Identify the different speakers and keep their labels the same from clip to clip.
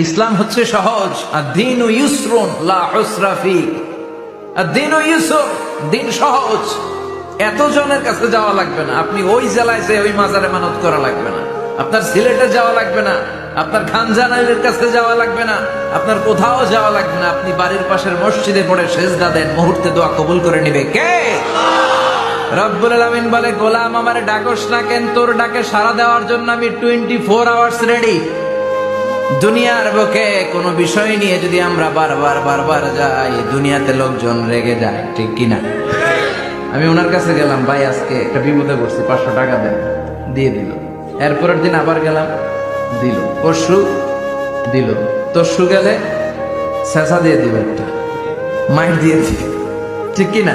Speaker 1: ইসলাম হচ্ছে সহজ। আর দিন ইউসরুন, লা হুসরাফি আর দিন ইউসর দিন সহজ। এত জনের কাছে যাওয়া লাগবে না। আপনি ওই জেলায় যে ওই মাজারে মানত করা লাগবে না। আপনার সিলেটে যাওয়া লাগবে না। আপনার খানজানাইলের কাছে যাওয়া লাগবে না। আপনার কোথাও যাওয়া লাগবে না। আপনি বাড়ির পাশের মসজিদে পড়ে সেজদা দেন, মুহূর্তে দোয়া কবুল করে নিবে। কে? রব্বুল আলামিন বলে, গোলাম আমার ডাকস না কেন? তোর ডাকে সাড়া দেওয়ার জন্য আমি টোয়েন্টি ফোর আওয়ার্স রেডি দুনিয়ার বুকে কোনো বিষয় নিয়ে যদি আমরা বারবার বারবার যাই, দুনিয়াতে লোকজন রেগে যায়, ঠিক কিনা? আমি ওনার কাছে গেলাম, ভাই, আজকে একটা বিপদে পড়ছি, পাঁচশো টাকা দেন। দিয়ে দিল। এরপরের দিন আবার গেলাম, দিল। পরশু দিল। তরশু গেলে শেষা দিয়ে দিল একটা। মাইট দিয়ে দিল ঠিক কিনা?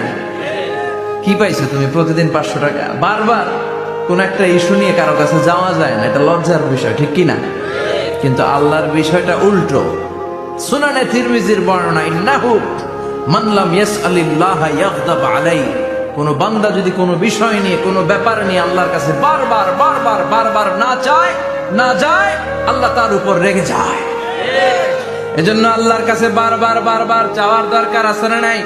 Speaker 1: কি পাইছো তুমি প্রতিদিন পাঁচশো টাকা? বারবার কোন একটা ইস্যু নিয়ে কারও কাছে যাওয়া যায় না, এটা লজ্জার বিষয়, ঠিক কি না কিন্তু আল্লাহর বিষয়টা উল্টো। সুনানে তিরমিজির বর্ণনা, ইন্নাহু মানলাম ইয়াসআলিল্লাহ ইয়াগদাব আলাই। কোন বান্দা যদি কোনো বিষয় নিয়ে, কোনো ব্যাপার নিয়ে আল্লাহর কাছে বারবার বারবার বারবার না চায়, না যায়, আল্লাহ তার উপর রেগে যায়। এজন্য আল্লাহর কাছে বারবার বারবার চাওয়ার দরকার আছে না নাই?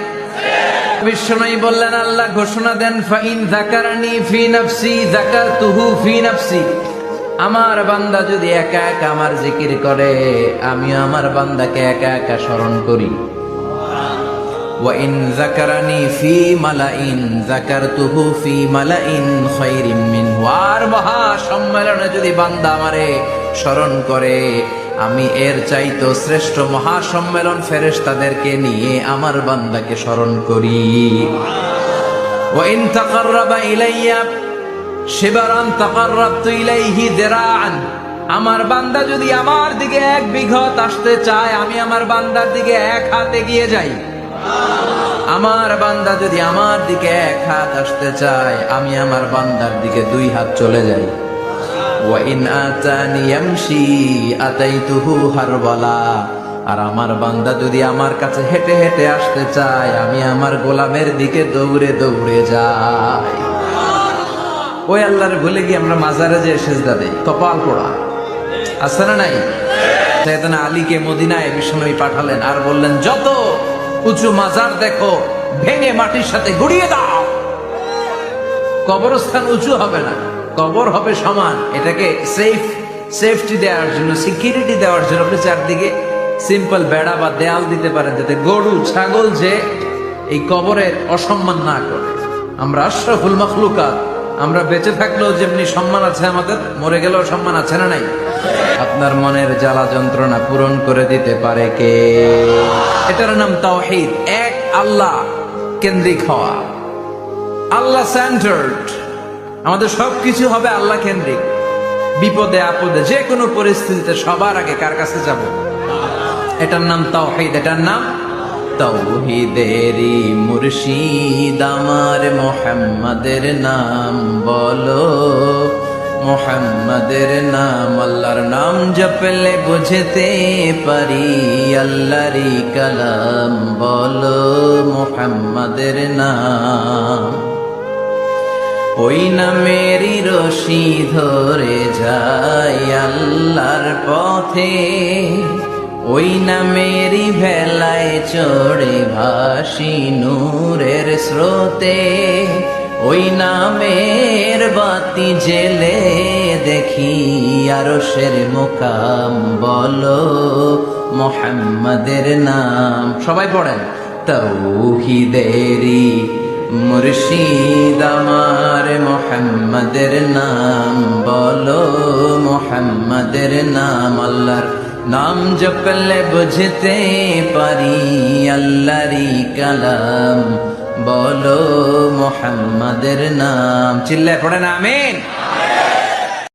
Speaker 1: বিশ্বনয়ী বললেন, আল্লাহ ঘোষণা দেন, ফাইন জাকারানি ফি নাফসি, যাকারতুহু ফি নাফসি। আমার বান্দা যদি একা একা আমার জিকির করে আমি আমার বান্দাকে একা একা স্মরণ করি। ওয়াইন যাকারানি ফি মালাইন, যাকারতুহু ফি মালাইন খায়রিম মিনহু। আর মহা সম্মেলনে যদি বান্দা আমারে স্মরণ করে, আমি এর চাইতো শ্রেষ্ঠ মহা সম্মেলন ফেরেশতাদেরকে নিয়ে আমার বান্দাকে স্মরণ করি। ওয়াইন তাকাররাবা ইলাইয়া ইলাইহি দিরাআন। আমার বান্দা যদি আমার দিকে এক বিঘত আসতে চায়, আমি আমার বান্দার দিকে এক হাত এগিয়ে যাই। আমার বান্দা যদি আমার দিকে এক হাত আসতে চায়, আমি আমার বান্দার দিকে দুই হাত চলে যাই। আর আমার বান্দা যদি আমার কাছে হেঁটে হেঁটে আসতে চায়, আমি আমার গোলামের দিকে দৌড়ে দৌড়ে যাই। ওই আল্লাহর ভুলে গিয়ে আমরা মাজারে যে সেজদা দেই। কপাল পোড়া। আছে না নাই? আলীকে মদিনায় বিষ্ণুই পাঠালেন আর বললেন, যত উঁচু মাজার দেখো, ভেঙে মাটির সাথে গুড়িয়ে দাও। কবরস্থান উঁচু হবে না, কবর হবে সমান। এটাকে সেফ সেফটি দেওয়ার জন্য সিকিউরিটি দেওয়ার জন্য আপনি চারদিকে সিম্পল বেড়া বা দেয়াল দিতে পারেন, যাতে গরু, ছাগল যে এই কবরের অসম্মান না করে। আমরা আশরাফুল মখলুকাত আমরা বেঁচে থাকলেও যেমনি সম্মান আছে আমাদের, মরে গেলেও সম্মান আছে না নাই? আপনার মনের জ্বালা যন্ত্রণা পূরণ করে দিতে পারে কে? এটার নাম তাওহীদ। এক আল্লাহ কেন্দ্রিক হওয়া। আল্লাহ সেন্টার্ড আমাদের সবকিছু হবে আল্লাহ কেন্দ্রিক। বিপদে, আপদে, যে কোনো পরিস্থিতিতে সবার আগে কার কাছে যাব? এটার নাম তাওহীদ। এটার নাম তৌহিদেরি মুর্শিদ, আমার মোহাম্মদের নাম বলো। মোহাম্মদের নাম আল্লাহর নাম জপলে বুঝতে পারি আল্লাহরি কালাম বলো। মোহাম্মদের নাম ওই নামেরই রশি ধরে যায় আল্লাহর পথে। ওই নামেরই ভেলায় চড়ে ভাসি নূরের স্রোতে, ওই নামের বাতি জেলে দেখি আরও শের মোকাম বলো মোহাম্মদের নাম। সবাই পড়েন, তৌহিদেরি মুর্শিদ আমার মোহাম্মদের নাম বলো মোহাম্মদের নাম, আল্লাহর নাম জপলে বুঝতে পারি আল্লাহরি কালাম বলো মোহাম্মদের নাম চিল্লায় না আমিন